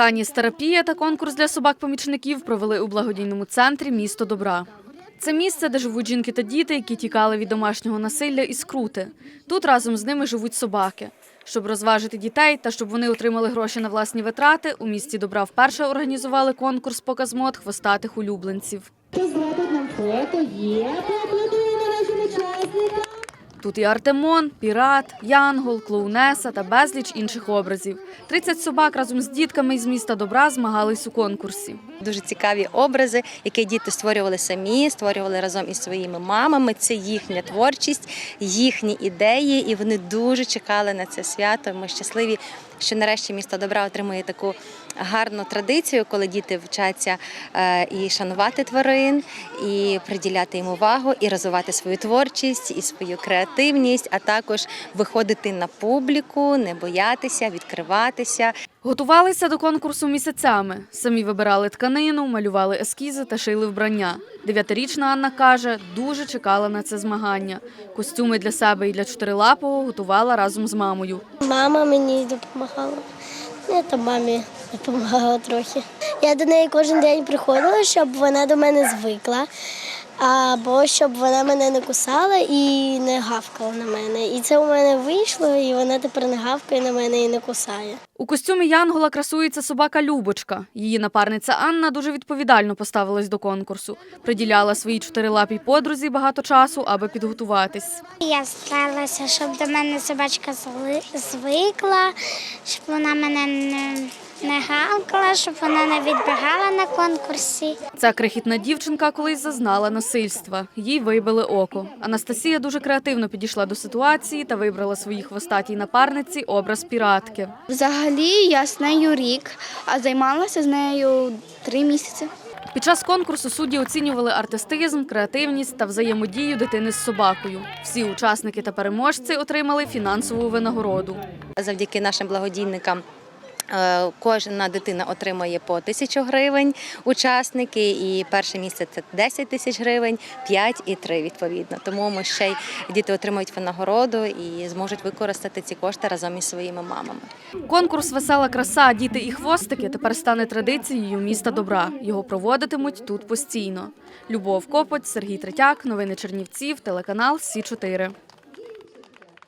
Каністерапія та конкурс для собак-помічників провели у благодійному центрі місто добра. Це місце, де живуть жінки та діти, які тікали від домашнього насилля і скрути. Тут разом з ними живуть собаки. Щоб розважити дітей та щоб вони отримали гроші на власні витрати, у місті добра вперше організували конкурс показ мод хвостатих улюбленців. Хто зробить нам фото? Є, поаплодуємо нашим учасникам. Тут і Артемон, Пірат, Янгол, Клоунеса та безліч інших образів. 30 собак разом з дітками із міста добра змагались у конкурсі. Дуже цікаві образи, які діти створювали самі, створювали разом із своїми мамами. Це їхня творчість, їхні ідеї, і вони дуже чекали на це свято. Ми щасливі, що нарешті місто добра отримує таку гарну традицію, коли діти вчаться е, і шанувати тварин, і приділяти їм увагу, і розвивати свою творчість, і свою креативність, а також виходити на публіку, не боятися, відкриватися. Готувалися до конкурсу місяцями. Самі вибирали тканину, малювали ескізи та шили вбрання. Дев'ятирічна Анна каже, дуже чекала на це змагання. Костюми для себе і для чотирилапого готувала разом з мамою. Мама мені допомагала. Я там мамі допомагала трохи. Я до неї кожен день приходила, щоб вона до мене звикла, або щоб вона мене не кусала і не гавкала на мене. І це у мене вийшло, і вона тепер не гавкає на мене і не кусає. У костюмі Янгола красується собака Любочка. Її напарниця Анна дуже відповідально поставилась до конкурсу. Приділяла своїй чотирилапій подрузі багато часу, аби підготуватись. Я старалася, щоб до мене собачка зли- звикла, щоб вона мене не, не гавкала, щоб вона не відбігала на конкурсі. Ця крихітна дівчинка колись зазнала насильства. Їй вибили око. Анастасія дуже креативно підійшла до ситуації та вибрала своїй хвостатій напарниці образ піратки. Взагалі я з нею рік, а займалася з нею три місяці. Під час конкурсу судді оцінювали артистизм, креативність та взаємодію дитини з собакою. Всі учасники та переможці отримали фінансову винагороду. Завдяки нашим благодійникам. Е, Кожна дитина отримує по тисячу гривень учасники, і перше місце це 10 тисяч гривень, 5 і 3 відповідно. Тому ми ще й діти отримують винагороду і зможуть використати ці кошти разом із своїми мамами. Конкурс Весела краса, діти і хвостики тепер стане традицією міста добра. Його проводитимуть тут постійно. Любов Копоть, Сергій Третяк, новини Чернівців, телеканал Сі 4